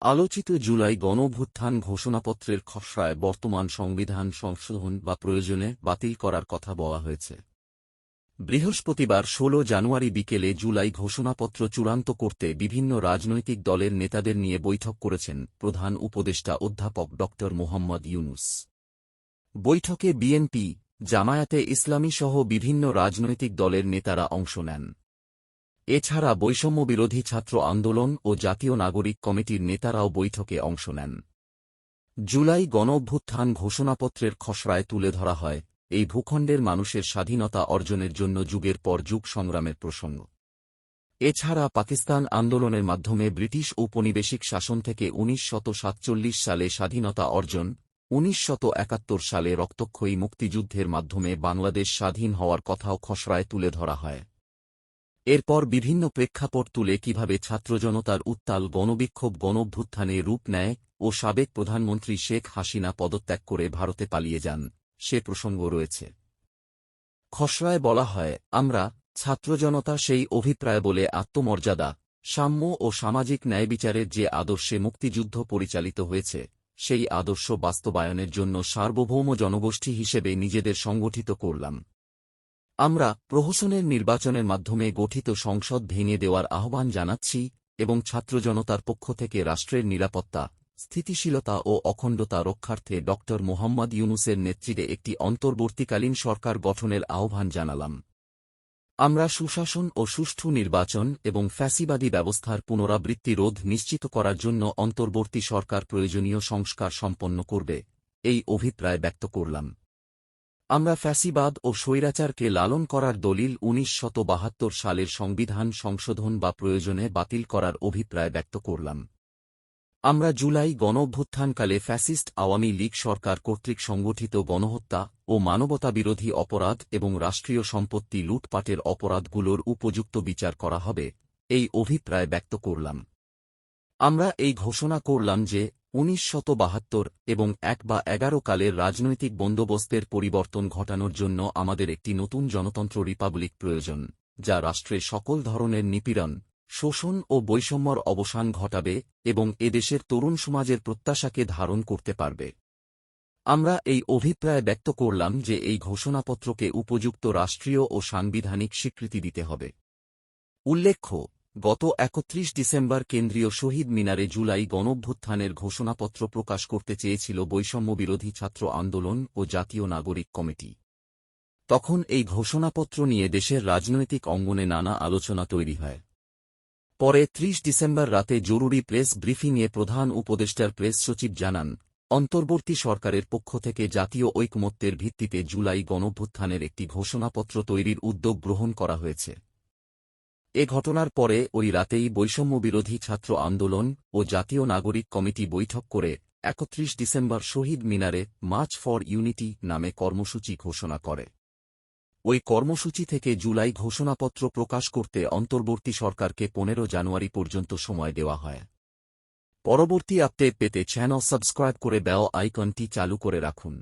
আলোচিত জুলাই গণঅভ্যুত্থান ঘোষণাপত্রের খসড়ায় বর্তমান সংবিধান সংশোধন বা প্রয়োজনে বাতিল করার কথা বলা হয়েছে। বৃহস্পতিবার ১৬ জানুয়ারি বিকেলে জুলাই ঘোষণাপত্র চূড়ান্ত করতে বিভিন্ন রাজনৈতিক দলের নেতাদের নিয়ে বৈঠক করেছেন প্রধান উপদেষ্টা অধ্যাপক ড. মোহাম্মদ ইউনুস। বৈঠকে বিএনপি, জামায়াতে ইসলামী সহ বিভিন্ন রাজনৈতিক দলের নেতারা অংশ নেন। এছাড়া বৈষম্যবিরোধী ছাত্র আন্দোলন ও জাতীয় নাগরিক কমিটির নেতারাও বৈঠকে অংশ নেন। জুলাই গণঅভ্যুত্থান ঘোষণাপত্রের খসড়ায় তুলে ধরা হয়, এই ভূখণ্ডের মানুষের স্বাধীনতা অর্জনের জন্য যুগের পর যুগ সংগ্রামের প্রসঙ্গ। এছাড়া পাকিস্তান আন্দোলনের মাধ্যমে ব্রিটিশ ঔপনিবেশিক শাসন থেকে উনিশ সালে স্বাধীনতা অর্জন উনিশ সালে রক্তক্ষয়ী মুক্তিযুদ্ধের মাধ্যমে বাংলাদেশ স্বাধীন হওয়ার কথাও খসড়ায় তুলে ধরা হয়। এরপর বিভিন্ন প্রেক্ষাপট তুলে কীভাবে ছাত্রজনতার উত্তাল গণবিক্ষোভ গণভ্যুত্থানে রূপ নেয় ও সাবেক প্রধানমন্ত্রী শেখ হাসিনা পদত্যাগ করে ভারতে পালিয়ে যান, সে প্রসঙ্গ রয়েছে। খসড়ায় বলা হয়, আমরা ছাত্রজনতা সেই অভিপ্রায় বলে আত্মমর্যাদা, সাম্য ও সামাজিক ন্যায়বিচারের যে আদর্শে মুক্তিযুদ্ধ পরিচালিত হয়েছে, সেই আদর্শ বাস্তবায়নের জন্য সার্বভৌম জনগোষ্ঠী হিসেবে নিজেদের সংগঠিত করলাম। আমরা প্রহসনের নির্বাচনের মাধ্যমে গঠিত সংসদ ভেঙে দেওয়ার আহ্বান জানাচ্ছি এবং ছাত্র জনতার পক্ষ থেকে রাষ্ট্রের নিরাপত্তা, স্থিতিশীলতা ও অখণ্ডতা রক্ষার্থে ড. মোহাম্মদ ইউনুসের নেতৃত্বে একটি অন্তর্বর্তীকালীন সরকার গঠনের আহ্বান জানালাম। আমরা সুশাসন ও সুষ্ঠু নির্বাচন এবং ফ্যাসিবাদী ব্যবস্থার পুনরাবৃত্তি রোধ নিশ্চিত করার জন্য অন্তর্বর্তী সরকার প্রয়োজনীয় সংস্কার সম্পন্ন করবে, এই অভিপ্রায় ব্যক্ত করলাম। আমরা ফ্যাসিবাদ ও স্বৈরাচারকে লালন করার দলিল উনিশ সালের সংবিধান সংশোধন বা প্রয়োজনে বাতিল করার অভিপ্রায় ব্যক্ত করলাম। আমরা জুলাই গণঅভ্যুত্থানকালে ফ্যাসিস্ট আওয়ামী লীগ সরকার কর্তৃক সংগঠিত গণহত্যা ও মানবতাবিরোধী অপরাধ এবং রাষ্ট্রীয় সম্পত্তি লুটপাটের অপরাধগুলোর উপযুক্ত বিচার করা হবে, এই অভিপ্রায় ব্যক্ত করলাম। আমরা এই ঘোষণা করলাম যে উনিশ এবং এক বা এগারো কালের রাজনৈতিক বন্দোবস্তের পরিবর্তন ঘটানোর জন্য আমাদের একটি নতুন জনতন্ত্র রিপাবলিক প্রয়োজন, যা রাষ্ট্রে সকল ধরনের নিপীড়ন, শোষণ ও বৈষম্যর অবসান ঘটাবে এবং এদেশের তরুণ সমাজের প্রত্যাশাকে ধারণ করতে পারবে। আমরা এই অভিপ্রায় ব্যক্ত করলাম যে এই ঘোষণাপত্রকে উপযুক্ত রাষ্ট্রীয় ও সাংবিধানিক স্বীকৃতি দিতে হবে। উল্লেখ্য গত একত্রিশ ডিসেম্বর কেন্দ্রীয় শহীদ মিনারে জুলাই গণভ্যুত্থানের ঘোষণাপত্র প্রকাশ করতে চেয়েছিল বৈষম্যবিরোধী ছাত্র আন্দোলন ও জাতীয় নাগরিক কমিটি। তখন এই ঘোষণাপত্র নিয়ে দেশের রাজনৈতিক অঙ্গনে নানা আলোচনা তৈরি হয়। পরে ত্রিশ ডিসেম্বর রাতে জরুরি প্রেস ব্রিফিংয়ে প্রধান উপদেষ্টার প্রেস সচিব জানান, অন্তর্বর্তী সরকারের পক্ষ থেকে জাতীয় ঐকমত্যের ভিত্তিতে জুলাই গণভ্যুত্থানের একটি ঘোষণাপত্র তৈরির উদ্যোগ গ্রহণ করা হয়েছে। এ ঘটনার পরে ওই রাতেই বৈষম্যবিরোধী ছাত্র আন্দোলন ও জাতীয় নাগরিক কমিটি বৈঠক করে একত্রিশ ডিসেম্বর শহীদ মিনারে মার্চ ফর ইউনিটি নামে কর্মসূচি ঘোষণা করে। ওই কর্মসূচি থেকে জুলাই ঘোষণাপত্র প্রকাশ করতে অন্তর্বর্তী সরকারকে পনেরো জানুয়ারি পর্যন্ত সময় দেওয়া হয়। পরবর্তী আপডেট পেতে চ্যানেল সাবস্ক্রাইব করে বেল আইকনটি চালু করে রাখুন।